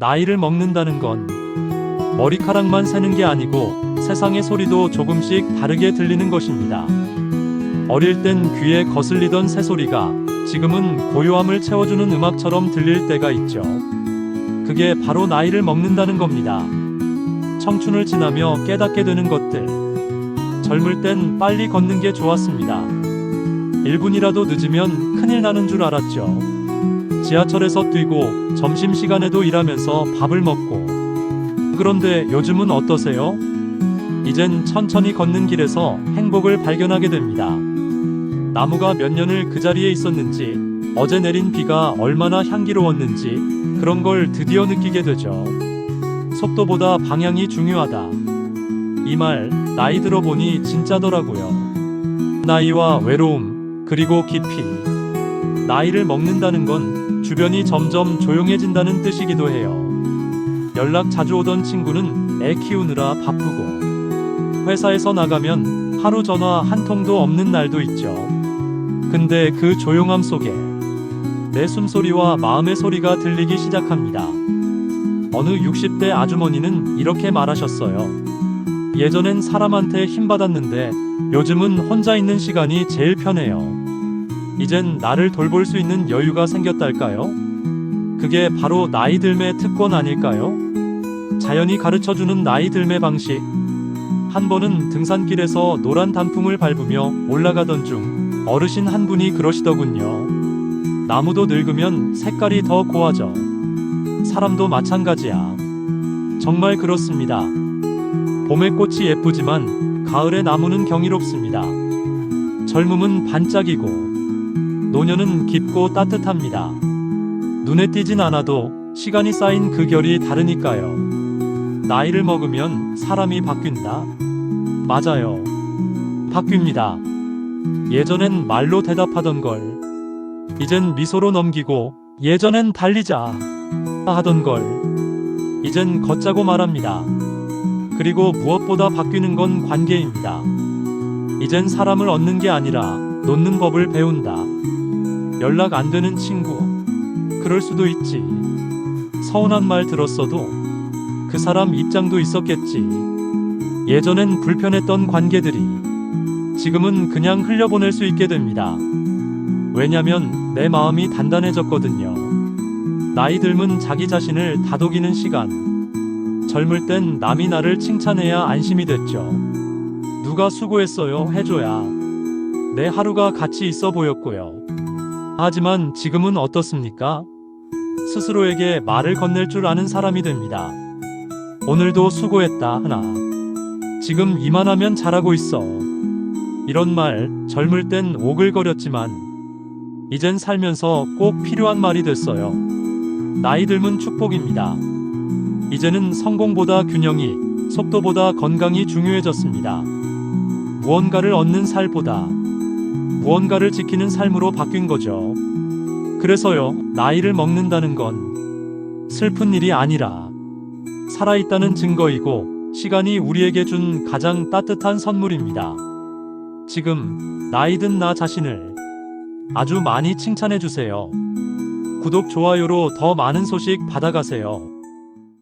나이를 먹는다는 건 머리카락만 새는 게 아니고 세상의 소리도 조금씩 다르게 들리는 것입니다. 어릴 땐 귀에 거슬리던 새소리가 지금은 고요함을 채워주는 음악처럼 들릴 때가 있죠. 그게 바로 나이를 먹는다는 겁니다. 청춘을 지나며 깨닫게 되는 것들. 젊을 땐 빨리 걷는 게 좋았습니다. 1분이라도 늦으면 큰일 나는 줄 알았죠. 지하철에서 뛰고 점심시간에도 일하면서 밥을 먹고. 그런데 요즘은 어떠세요? 이젠 천천히 걷는 길에서 행복을 발견하게 됩니다. 나무가 몇 년을 그 자리에 있었는지, 어제 내린 비가 얼마나 향기로웠는지, 그런 걸 드디어 느끼게 되죠. 속도보다 방향이 중요하다. 이 말, 나이 들어보니 진짜더라고요. 나이와 외로움, 그리고 깊이. 나이를 먹는다는 건 주변이 점점 조용해진다는 뜻이기도 해요. 연락 자주 오던 친구는 애 키우느라 바쁘고, 회사에서 나가면 하루 전화 한 통도 없는 날도 있죠. 근데 그 조용함 속에 내 숨소리와 마음의 소리가 들리기 시작합니다. 어느 60대 아주머니는 이렇게 말하셨어요. 예전엔 사람한테 힘받았는데 요즘은 혼자 있는 시간이 제일 편해요. 이젠 나를 돌볼 수 있는 여유가 생겼달까요? 그게 바로 나이 들매 특권 아닐까요? 자연이 가르쳐주는 나이 들매 방식. 한 번은 등산길에서 노란 단풍을 밟으며 올라가던 중 어르신 한 분이 그러시더군요. 나무도 늙으면 색깔이 더 고와져. 사람도 마찬가지야. 정말 그렇습니다. 봄의 꽃이 예쁘지만 가을의 나무는 경이롭습니다. 젊음은 반짝이고 노년은 깊고 따뜻합니다. 눈에 띄진 않아도 시간이 쌓인 그 결이 다르니까요. 나이를 먹으면 사람이 바뀐다. 맞아요. 바뀝니다. 예전엔 말로 대답하던 걸 이젠 미소로 넘기고 예전엔 달리자 하던 걸 이젠 걷자고 말합니다. 그리고 무엇보다 바뀌는 건 관계입니다. 이젠 사람을 얻는 게 아니라 놓는 법을 배운다. 연락 안 되는 친구. 그럴 수도 있지. 서운한 말 들었어도 그 사람 입장도 있었겠지. 예전엔 불편했던 관계들이 지금은 그냥 흘려보낼 수 있게 됩니다. 왜냐면 내 마음이 단단해졌거든요. 나이 들면 자기 자신을 다독이는 시간. 젊을 땐 남이 나를 칭찬해야 안심이 됐죠. 누가 수고했어요 해줘야 내 하루가 가치 있어 보였고요. 하지만 지금은 어떻습니까? 스스로에게 말을 건넬 줄 아는 사람이 됩니다. 오늘도 수고했다 하나. 지금 이만하면 잘하고 있어. 이런 말 젊을 땐 오글거렸지만 이젠 살면서 꼭 필요한 말이 됐어요. 나이 들면 축복입니다. 이제는 성공보다 균형이, 속도보다 건강이 중요해졌습니다. 무언가를 얻는 살보다 무언가를 지키는 삶으로 바뀐 거죠. 그래서요, 나이를 먹는다는 건 슬픈 일이 아니라 살아있다는 증거이고 시간이 우리에게 준 가장 따뜻한 선물입니다. 지금 나이 든 나 자신을 아주 많이 칭찬해 주세요. 구독, 좋아요로 더 많은 소식 받아가세요.